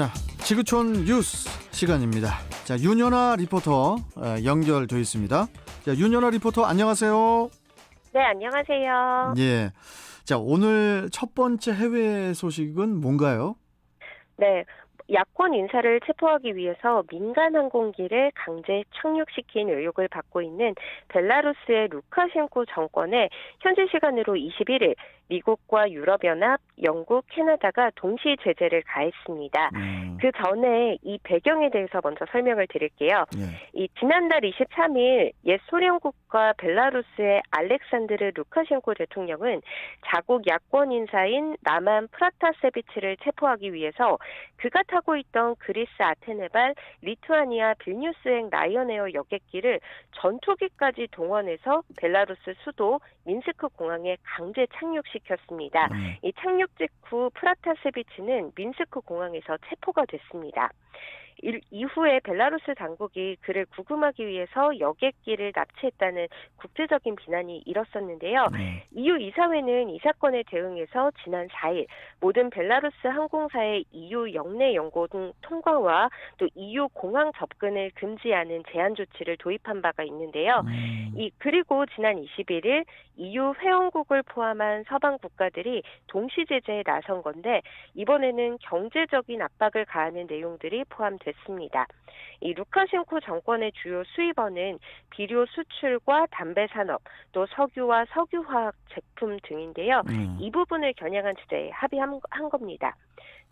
자, 지구촌 뉴스 시간입니다. 자, 윤연아 리포터 어, 연결돼 있습니다. 자, 윤연아 리포터 안녕하세요. 네, 안녕하세요. 예. 자, 오늘 첫 번째 해외 소식은 뭔가요? 네, 야권 인사를 체포하기 위해서 민간 항공기를 강제 착륙시킨 의혹을 받고 있는 벨라루스의 루카셴코 정권에 현지 시간으로 21일 미국과 유럽연합, 영국, 캐나다가 동시 제재를 가했습니다. 음, 그 전에 이 배경에 대해서 먼저 설명을 드릴게요. 예. 이 지난달 23일 옛 소련 국가 벨라루스의 알렉산드르 루카셴코 대통령은 자국 야권 인사인 나만 프라타세비치를 체포하기 위해서 그가 타고 있던 그리스 아테네발 리투아니아 빌뉴스행 라이언에어 여객기를 전투기까지 동원해서 벨라루스 수도 민스크 공항에 강제 착륙시켰습니다. 음, 이 착륙 직후 프라타세비치는 민스크 공항에서 체포가 됐습니다. 일- 이후에 벨라루스 당국이 그를 구금하기 위해서 여객기를 납치했다는 국제적인 비난이 일었었는데요. 네. EU 이사회는 이 사건에 대응해서 지난 4일 모든 벨라루스 항공사의 EU 영내 영공 통과와 또 EU 공항 접근을 금지하는 제한 조치를 도입한 바가 있는데요. 음, 이 그리고 지난 21일 EU 회원국을 포함한 서방 국가들이 동시 제재에 나선 건데 이번에는 경제적인 압박을 가하는 내용들이 포함 됐습니다. 이 루카셴코 정권의 주요 수입원은 비료 수출과 담배 산업, 또 석유와 석유화학 제품 등인데요. 음, 이 부분을 겨냥한 제재에 합의한 한 겁니다.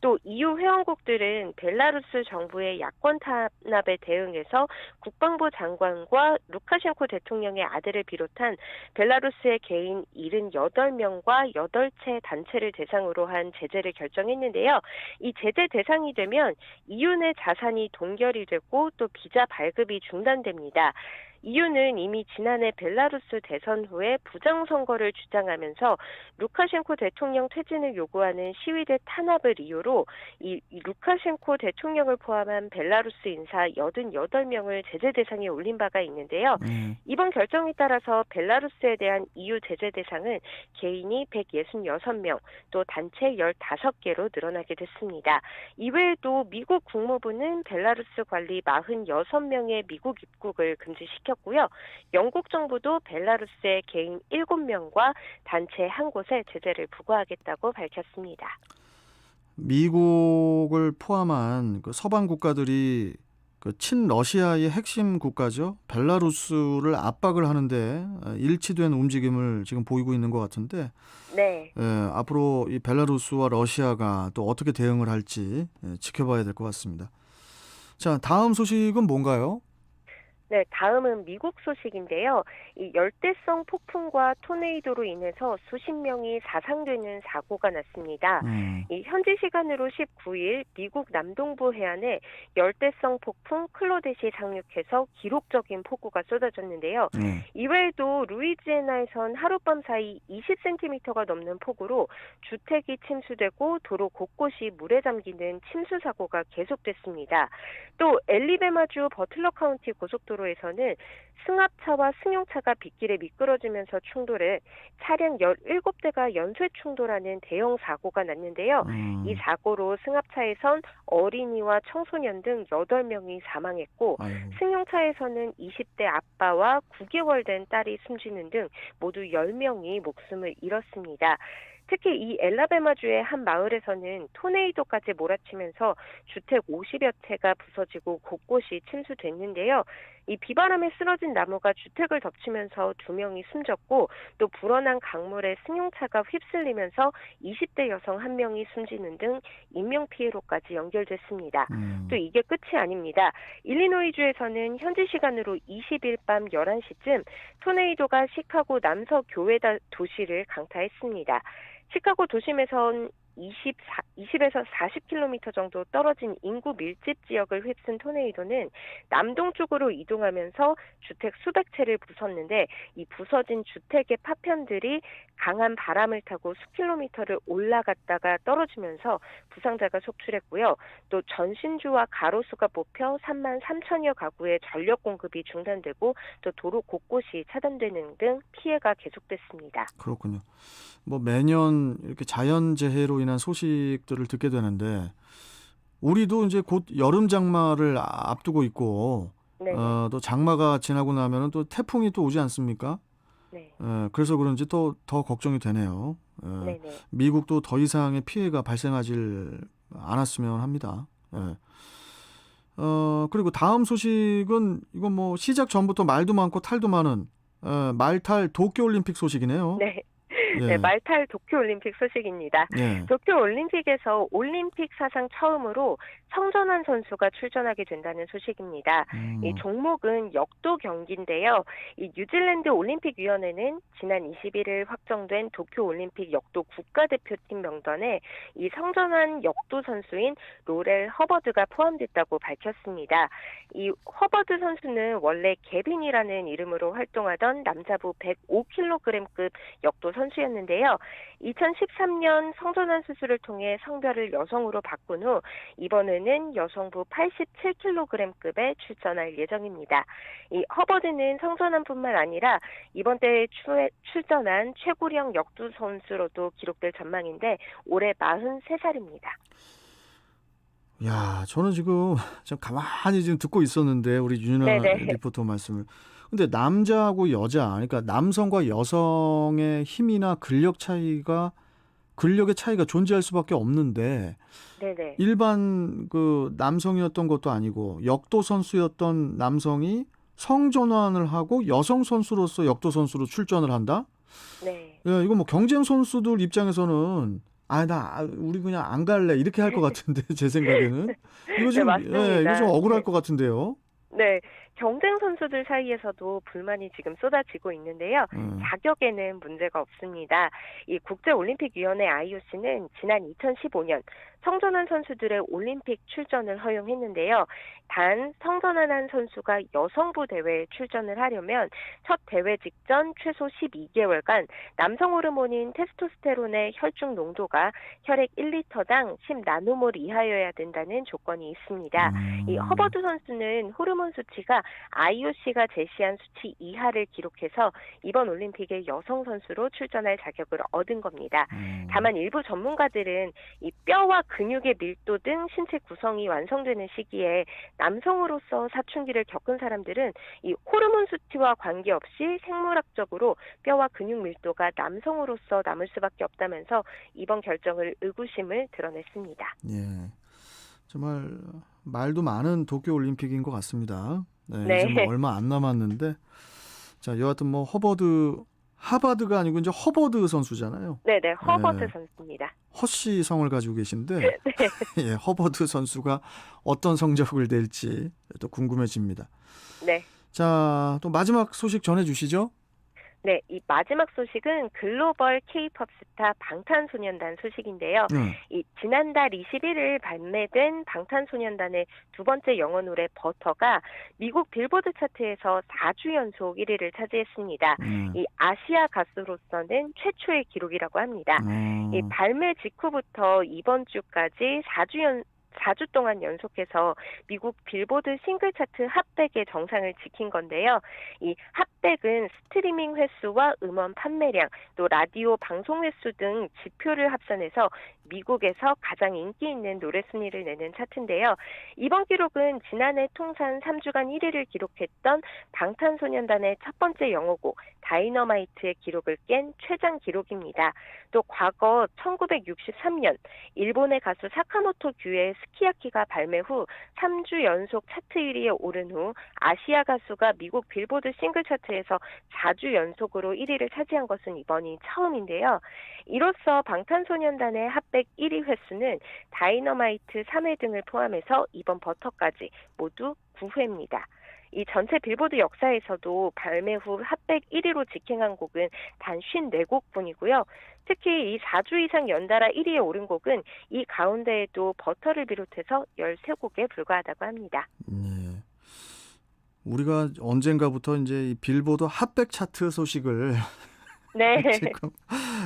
또 EU 회원국들은 벨라루스 정부의 야권 탄압에 대응해서 국방부 장관과 루카셴코 대통령의 아들을 비롯한 벨라루스의 개인 78명과 8채 단체를 대상으로 한 제재를 결정했는데요. 이 제재 대상이 되면 EU 내 자산이 동결이 되고 또 비자 발급이 중단됩니다. EU는 이미 지난해 벨라루스 대선 후에 부정 선거를 주장하면서 루카셴코 대통령 퇴진을 요구하는 시위대 탄압을 이유로 이, 이 루카셴코 대통령을 포함한 벨라루스 인사 88명을 제재 대상에 올린 바가 있는데요. 음, 이번 결정에 따라서 벨라루스에 대한 EU 제재 대상은 개인이 166명, 또 단체 15개로 늘어나게 됐습니다. 이외에도 미국 국무부는 벨라루스 관리 46명의 미국 입국을 금지시켰 고요. 영국 정부도 벨라루스의 개인 7명과 단체 한 곳에 제재를 부과하겠다고 밝혔습니다. 미국을 포함한 그 서방 국가들이 그 친러시아의 핵심 국가죠. 벨라루스를 압박을 하는데 어, 일치된 움직임을 지금 보이고 있는 것 같은데 네. 예, 앞으로 이 벨라루스와 러시아가 또 어떻게 대응을 할지 예, 지켜봐야 될 것 같습니다. 자, 다음 소식은 뭔가요? 네, 다음은 미국 소식인데요. 이 열대성 폭풍과 토네이도로 인해서 수십 명이 사상되는 사고가 났습니다. 음, 이 현지 시간으로 19일 미국 남동부 해안에 열대성 폭풍 클로댓이 상륙해서 기록적인 폭우가 쏟아졌는데요. 네. 이외에도 루이지애나에선 하룻밤 사이 20cm가 넘는 폭우로 주택이 침수되고 도로 곳곳이 물에 잠기는 침수 사고가 계속됐습니다. 또 엘리베마주 버틀러 카운티 고속도로 에서는 승합차와 승용차가 빗길에 미끄러지면서 충돌해 차량 17대가 연쇄 충돌하는 대형 사고가 났는데요. 음, 이 사고로 승합차에선 어린이와 청소년 등 8명이 사망했고 아이고, 승용차에서는 20대 아빠와 9개월 된 딸이 숨지는 등 모두 10명이 목숨을 잃었습니다. 특히 이 엘라베마주의 한 마을에서는 토네이도까지 몰아치면서 주택 50여 채가 부서지고 곳곳이 침수됐는데요. 이 비바람에 쓰러진 나무가 주택을 덮치면서 두 명이 숨졌고 또 불어난 강물에 승용차가 휩쓸리면서 20대 여성 한 명이 숨지는 등 인명 피해로까지 연결됐습니다. 음, 또 이게 끝이 아닙니다. 일리노이주에서는 현지 시간으로 20일 밤 11시쯤 토네이도가 시카고 남서 교외다 도시를 강타했습니다. 시카고 도심에선 24, 20에서 40km 정도 떨어진 인구 밀집 지역을 휩쓴 토네이도는 남동 쪽으로 이동하면서 주택 수백 채를 부쉈는데 이 부서진 주택의 파편들이 강한 바람을 타고 수킬로미터를 올라갔다가 떨어지면서 부상자가 속출했고요. 또 전신주와 가로수가 뽑혀 3만 3천여 가구의 전력 공급이 중단되고 또 도로 곳곳이 차단되는 등 피해가 계속됐습니다. 그렇군요. 뭐 매년 이렇게 자연 재해로 인한 소식들을 듣게 되는데 우리도 이제 곧 여름 장마를 아- 앞두고 있고 네, 어, 또 장마가 지나고 나면은 또 태풍이 또 오지 않습니까? 네, 예, 그래서 그런지 또 더 걱정이 되네요. 예, 네, 네. 미국도 더 이상의 피해가 발생하질 않았으면 합니다. 예. 어, 그리고 다음 소식은 이건 뭐 시작 전부터 말도 많고 탈도 많은 어, 말탈 도쿄올림픽 소식이네요. 네, 예. 네, 말탈 도쿄올림픽 소식입니다. 예. 도쿄올림픽에서 올림픽 사상 처음으로 성전환 선수가 출전하게 된다는 소식입니다. 음, 이 종목은 역도 경기인데요. 이 뉴질랜드 올림픽위원회는 지난 21일 확정된 도쿄올림픽 역도 국가대표팀 명단에 이 성전환 역도 선수인 로렐 허버드가 포함됐다고 밝혔습니다. 이 허버드 선수는 원래 개빈이라는 이름으로 활동하던 남자부 105kg급 역도 선수 였는데요. 2013년 성전환 수술을 통해 성별을 여성으로 바꾼 후 이번에는 여성부 87kg급에 출전할 예정입니다. 이 허버드는 성전환뿐만 아니라 이번 대회에 추- 출전한 최고령 역도 선수로도 기록될 전망인데 올해 43살입니다. 야, 저는 지금 좀 가만히 지금 듣고 있었는데 우리 윤아. 리포터 말씀을. 근데 남자하고 여자, 그러니까 남성과 여성의 힘이나 근력 차이가 근력의 차이가 존재할 수밖에 없는데 네네. 일반 그 남성이었던 것도 아니고 역도 선수였던 남성이 성전환을 하고 여성 선수로서 역도 선수로 출전을 한다? 네. 야, 이거 뭐 경쟁 선수들 입장에서는 아, 나 우리 그냥 안 갈래 이렇게 할 것 같은데 제 생각에는 이거 좀 네. 예, 이거 좀 억울할 네. 것 같은데요. 네. 경쟁 선수들 사이에서도 불만이 지금 쏟아지고 있는데요. 음, 자격에는 문제가 없습니다. 이 국제올림픽위원회 IOC는 지난 2015년 성전환 선수들의 올림픽 출전을 허용했는데요. 단 성전환한 선수가 여성부 대회에 출전을 하려면 첫 대회 직전 최소 12개월간 남성 호르몬인 테스토스테론의 혈중 농도가 혈액 1리터당 10나노몰 이하여야 된다는 조건이 있습니다. 음, 이 허버드 선수는 호르몬 수치가 IOC가 제시한 수치 이하를 기록해서 이번 올림픽에 여성 선수로 출전할 자격을 얻은 겁니다. 음, 다만 일부 전문가들은 이 뼈와 근육의 밀도 등 신체 구성이 완성되는 시기에 남성으로서 사춘기를 겪은 사람들은 이 호르몬 수치와 관계없이 생물학적으로 뼈와 근육 밀도가 남성으로서 남을 수밖에 없다면서 이번 결정을 의구심을 드러냈습니다. 예, 정말 말도 많은 도쿄 올림픽인 것 같습니다. 네, 네. 이제 뭐 얼마 안 남았는데 자 여하튼 뭐 허버드 하바드가 아니고 이제 허버드 선수잖아요. 네네, 허버드 네. 선수입니다. 허씨 성을 가지고 계신데 네. 예, 허버드 선수가 어떤 성적을 낼지 또 궁금해집니다. 네. 자, 또 마지막 소식 전해 주시죠. 네, 이 마지막 소식은 글로벌 K-팝 스타 방탄소년단 소식인데요. 네. 이 지난달 21일 발매된 방탄소년단의 두 번째 영어 노래 버터가 미국 빌보드 차트에서 4주 연속 1위를 차지했습니다. 음, 이 아시아 가수로서는 최초의 기록이라고 합니다. 어, 이 발매 직후부터 이번 주까지 4주 연 4주 동안 연속해서 미국 빌보드 싱글 차트 핫백의 정상을 지킨 건데요. 이 핫백은 스트리밍 횟수와 음원 판매량, 또 라디오 방송 횟수 등 지표를 합산해서 미국에서 가장 인기 있는 노래 순위를 내는 차트인데요. 이번 기록은 지난해 통산 3주간 1위를 기록했던 방탄소년단의 첫 번째 영어곡 다이너마이트의 기록을 깬 최장 기록입니다. 또 과거 1963년 일본의 가수 사카모토 규의 스키야키가 발매 후 3주 연속 차트 1위에 오른 후 아시아 가수가 미국 빌보드 싱글 차트에서 4주 연속으로 1위를 차지한 것은 이번이 처음인데요. 이로써 방탄소년단의 핫백 1위 횟수는 다이너마이트 3회 등을 포함해서 이번 버터까지 모두 9회입니다. 이 전체 빌보드 역사에서도 발매 후 핫백 1위로 직행한 곡은 단 54곡 뿐이고요. 특히 이 4주 이상 연달아 1위에 오른 곡은 이 가운데에도 버터를 비롯해서 13곡에 불과하다고 합니다. 예. 우리가 언젠가부터 이제 이 빌보드 핫백 차트 소식을 네. 지금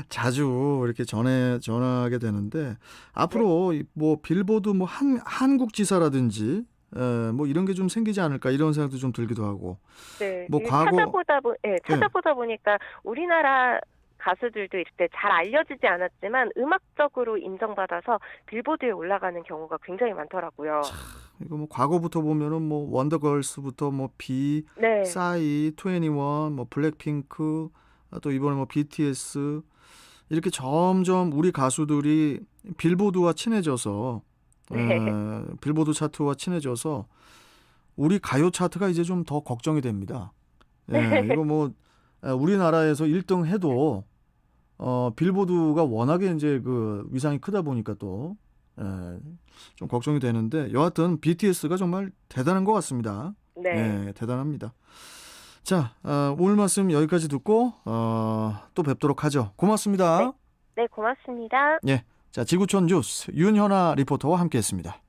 자주 이렇게 전해 전하게 되는데 앞으로 이뭐 빌보드 뭐 한 한국 지사라든지 에, 뭐 이런 게 좀 생기지 않을까 이런 생각도 좀 들기도 하고 네. 뭐 과거- 찾아보다 보, 네, 찾아보다 보니까 우리나라 가수들도 이때 잘 알려지지 않았지만 음악적으로 인정받아서 빌보드에 올라가는 경우가 굉장히 많더라고요. 이거 뭐 과거부터 보면은 뭐 원더걸스부터 뭐 비, 네. 싸이, 트웬티원, 뭐 블랙핑크, 아, 또 이번에 뭐 BTS 이렇게 점점 우리 가수들이 빌보드와 친해져서 네. 에, 빌보드 차트와 친해져서 우리 가요 차트가 이제 좀 더 걱정이 됩니다. 예, 이거 뭐 에, 우리나라에서 1등 해도 어, 빌보드가 워낙에 이제 그 위상이 크다 보니까 또 에, 좀 걱정이 되는데 여하튼 BTS가 정말 대단한 것 같습니다. 네. 네, 대단합니다. 자, 어, 오늘 말씀 여기까지 듣고 어, 또 뵙도록 하죠. 고맙습니다. 네, 고맙습니다. 자, 지구촌 뉴스 윤현아 리포터와 함께했습니다.